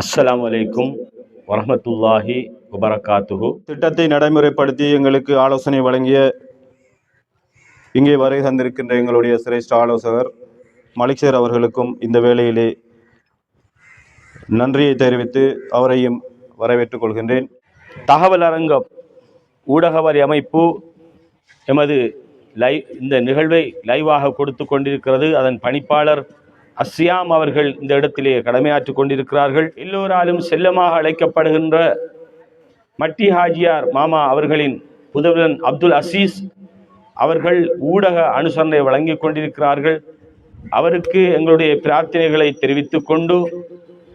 அஸ்ஸலாமு அலைக்கும் வரஹ்மத்துல்லாஹி வபரகாத்துஹு திட்டத்தை நடைமுறைப்படுத்தி எங்களுக்கு ஆலோசனை வழங்கிய இங்கே வருகை தந்திருக்கின்ற எங்களுடைய சிரேஷ்ட ஆலோசகர் மலிக்சர் அவர்களுக்கும் இந்த வேளையிலே நன்றியை தெரிவித்து அவரையும் வரவேற்றுக் கொள்கின்றேன். தகவல் அரங்கம் ஊடகவரி அமைப்பு எமது லை இந்த நிகழ்வை லைவாக கொடுத்து கொண்டிருக்கிறது. அதன் பணிப்பாளர் அஸ்யாம் அவர்கள் இந்த இடத்திலே கடமையாற்றிக் கொண்டிருக்கிறார்கள். எல்லோராலும் செல்லமாக அழைக்கப்படுகின்ற மட்டி ஹாஜியார் மாமா அவர்களின் புதல்வன் அப்துல் அசீஸ் அவர்கள் ஊடக அனுசரணை வழங்கி கொண்டிருக்கிறார்கள். அவருக்கு எங்களுடைய பிரார்த்தனைகளை தெரிவித்து கொண்டு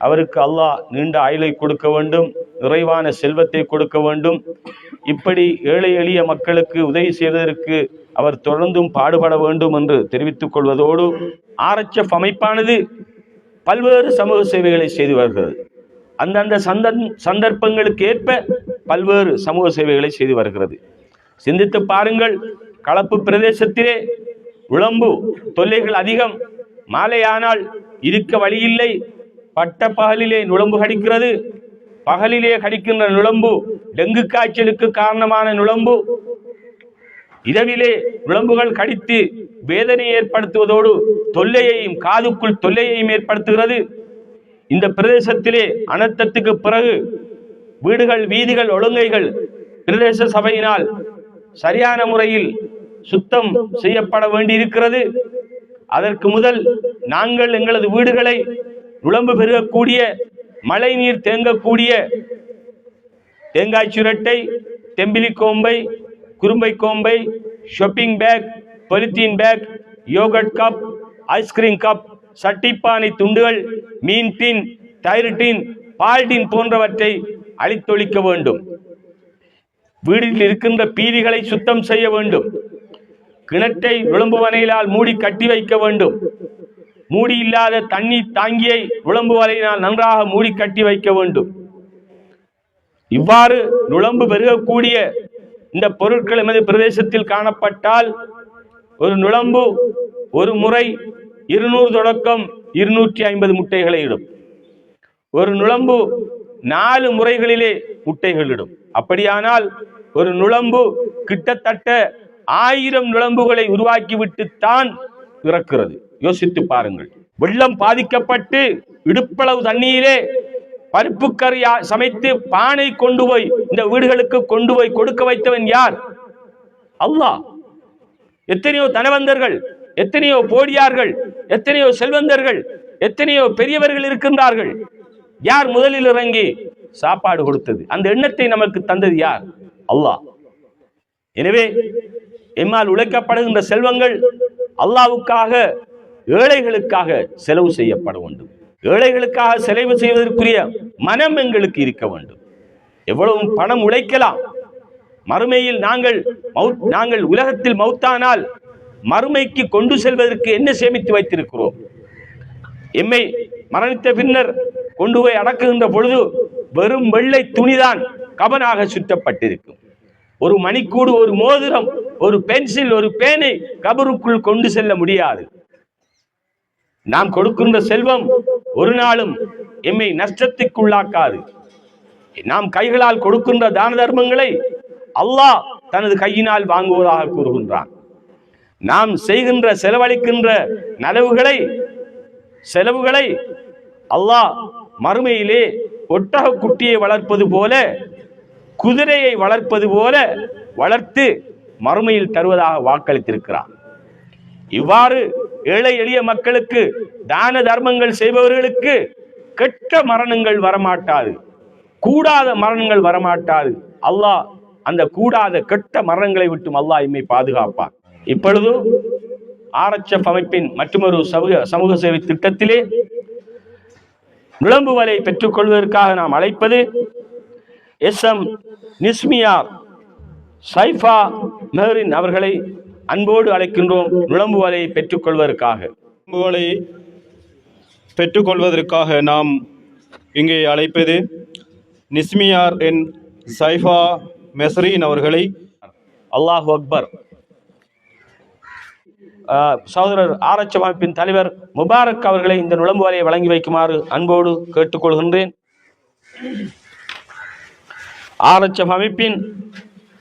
அவருக்கு அல்லாஹ் நீண்ட ஆயுளை கொடுக்க வேண்டும் நிறைவான செல்வத்தை கொடுக்க வேண்டும். இப்படி ஏழை எளிய மக்களுக்கு உதவி செய்வதற்கு அவர் தொடர்ந்தும் பாடுபட வேண்டும் என்று தெரிவித்துக் கொள்வதோடு ஆர்எச்எஃப் அமைப்பானது பல்வேறு சமூக சேவைகளை செய்து வருகிறது. அந்தந்த சந்த சந்தர்ப்பங்களுக்கு ஏற்ப பல்வேறு சமூக சேவைகளை செய்து வருகிறது. சிந்தித்து பாருங்கள் களப்பு பிரதேசத்திலே உழம்பு தொல்லைகள் அதிகம். மாலையானால் இருக்க வழியில்லை. பட்ட பகலிலே நுழம்பு கடிக்கிறது. பகலிலே கடிக்கின்ற நுழம்பு டெங்கு காய்ச்சலுக்கு காரணமான நுழம்பு. இரவிலே விளம்புகள் கடித்து வேதனை ஏற்படுத்துவதோடு தொல்லையையும் காதுக்குள் தொல்லையையும் ஏற்படுத்துகிறது. இந்த பிரதேசத்திலே அனர்த்தத்துக்கு பிறகு வீடுகள் வீதிகள் ஒழுங்கைகள் பிரதேச சபையினால் சரியான முறையில் சுத்தம் செய்யப்பட வேண்டியிருக்கிறது. அதற்கு முதல் நாங்கள் எங்களது வீடுகளை நுழம்பு பெருகக்கூடிய மழை நீர் தேங்கக்கூடிய தேங்காய் சுரட்டை தெம்பிலி கோம்பை குறும்பை Kombai shopping bag polythene bag yoghurt cup ice cream cup சட்டிப்பானை துண்டுகள் மீன் டின் தயிர் டின் பால் டின் போன்றவற்றை அழித்தொழிக்க வேண்டும். வீட்டில் இருக்கின்ற பீதிகளை சுத்தம் செய்ய வேண்டும். கிணற்றை விளம்பு வனையிலால் மூடி கட்டி வைக்க வேண்டும். மூடி இல்லாத தண்ணீர் தாங்கியை விளம்பு வலையினால் நன்றாக மூடி கட்டி வைக்க வேண்டும். இவ்வாறு நுழம்பு பெருகக்கூடிய இந்த பொருட்கள் எமது பிரதேசத்தில் காணப்பட்டால் ஒரு நுழம்பு ஒரு முறை இருநூறு தொடக்கம் இருநூற்றி ஐம்பது முட்டைகளை இடும். ஒரு நுழம்பு நாலு முறைகளிலே முட்டைகள் இடும். அப்படியானால் ஒரு நுழம்பு கிட்டத்தட்ட ஆயிரம் நுழம்புகளை உருவாக்கிவிட்டுத்தான் இறக்கிறது யோசித்து பாருங்கள். வெள்ளம் பாதிக்கப்பட்டு இடுப்பளவு தண்ணீரே பருப்பு கறியா சமைத்து பானை கொண்டு போய் இந்த வீடுகளுக்கு கொண்டு போய் கொடுக்க வைத்தவன் யார்? அல்லாஹ். எத்தனையோ தனவந்தர்கள் எத்தனையோ போடியார்கள் எத்தனையோ செல்வந்தர்கள் எத்தனையோ பெரியவர்கள் இருக்கின்றார்கள். யார் முதலில் இறங்கி சாப்பாடு கொடுத்தது? அந்த எண்ணத்தை நமக்கு தந்தது யார்? அல்லாஹ். எனவே எம்மால் உழைக்கப்படுகின்ற செல்வங்கள் அல்லாவுக்காக ஏழைகளுக்காக செலவு செய்யப்பட வேண்டும். ஏழைகளுக்காக செலவு செய்வதற்குரிய மனம் எங்களுக்கு இருக்க வேண்டும். எவ்வளவு பணம் உழைக்கலாம். மறுமையில் நாங்கள் மவுத் நாங்கள் உலகத்தில் மௌத்தானால் மறுமைக்கு கொண்டு செல்வதற்கு என்ன சேமித்து வைத்திருக்கிறோம்? எம்மை மரணித்த பின்னர் கொண்டு போய் அடக்குகின்ற பொழுது வெறும் வெள்ளை துணிதான் கபனாக சுற்றப்பட்டிருக்கும் ஒரு மணிக்கூடு ஒரு மோதிரம் ஒரு பென்சில் ஒரு பேனை கபருக்குள் கொண்டு செல்ல முடியாது. நாம் கொடுக்கின்ற செல்வம் ஒரு நாளும் எம்மை நஷ்டத்துக்குள்ளாக்காது. நாம் கைகளால் கொடுக்கின்ற தான தர்மங்களை அல்லாஹ் தனது கையினால் வாங்குவதாக கூறுகின்றான். நாம் செய்கின்ற செலவழிக்கின்ற நலவுகளை செலவுகளை அல்லாஹ் மறுமையிலே ஒட்டக குட்டியை வளர்ப்பது போல குதிரையை வளர்ப்பது போல வளர்த்து மறுமையில் தருவதாக வாக்களித்திருக்கிறான். இவ்வாறு ஏழை எளிய மக்களுக்கு தான தர்மங்கள் செய்பவர்களுக்கு கெட்ட மரணங்கள் வரமாட்டாது. கூடாத மரணங்கள் வரமாட்டாது. அல்லாஹ் அந்த கூடாத கெட்ட மரணங்களை விட்டும் அல்லாஹ் இம்மை பாதுகாப்பான் இப்பொழுது ஆர்எச்எஃப் அமைப்பின் மற்றொரு சமூக சமூக சேவை திட்டத்திலே விளம்புவலை பெற்றுக்கொள்வதற்காக நாம் அழைப்பது எஸ் எம் நிஸ்மியார் சைஃபா மெஹரின் அவர்களை அன்போடு அழைக்கின்றோம் நுழம்புவலை பெற்றுக்கொள்வதற்காக. பண்புகளை பெற்றுக்கொள்வதற்காக நாம் இங்கே அழைப்பது நிஸ்மியார் என் சைஃபா மெஸ்ரீன் அவர்களை. அல்லாஹு அக்பர். சகோதரர் ஆரட்சி அமைப்பின் தலைவர் முபாரக் அவர்களை இந்த நுழம்புவாலையை வழங்கி வைக்குமாறு அன்போடு கேட்டுக்கொள்கின்றேன். ஆரட்சம் அமைப்பின்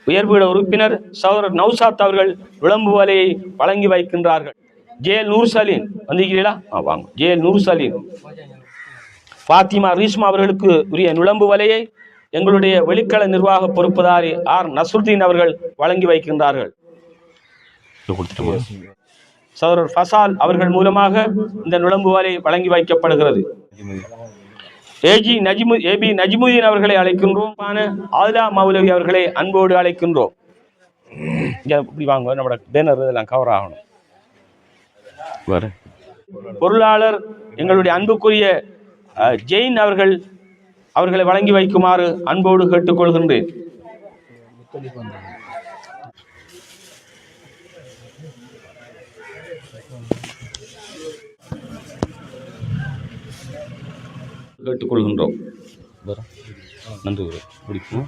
உயர்பீட உறுப்பினர் சகோதரர் நௌசாத் அவர்கள் விளம்பு வலையை வழங்கி வைக்கின்றார்கள். ஜே நூர் சலீம் வந்திருக்கிறீங்களா ஆ வாங்க. ஜே நூர் சலீம் பாத்திமா ரீஷ்மா அவர்களுக்கு உரிய நுழம்பு வலையை எங்களுடைய வெளிக்கள நிர்வாக பொறுப்புதாரி ஆர் நசுருதீன் அவர்கள் வழங்கி வைக்கின்றார்கள். சகோதரர் ஃபசால் அவர்கள் மூலமாக இந்த நுழம்பு வலை வழங்கி வைக்கப்படுகிறது. ஏஜி நஜிமு ஏபி நஜிமுதீன் அவர்களை அழைக்கின்றோம். ஆதிலா மௌலவி அவர்களை அன்போடு அழைக்கின்றோம். இப்படி வாங்க நம்மளோட பேனர் இதெல்லாம் கவர் ஆகணும். வர. பொருளாளர் எங்களுடைய அன்புக்குரிய ஜெயின் அவர்கள் அவர்களை வழங்கி வைக்குமாறு அன்போடு கேட்டுக்கொள்கின்றேன். கேட்டுக்கொள்கின்றோம். நன்றி பிடிக்கும்.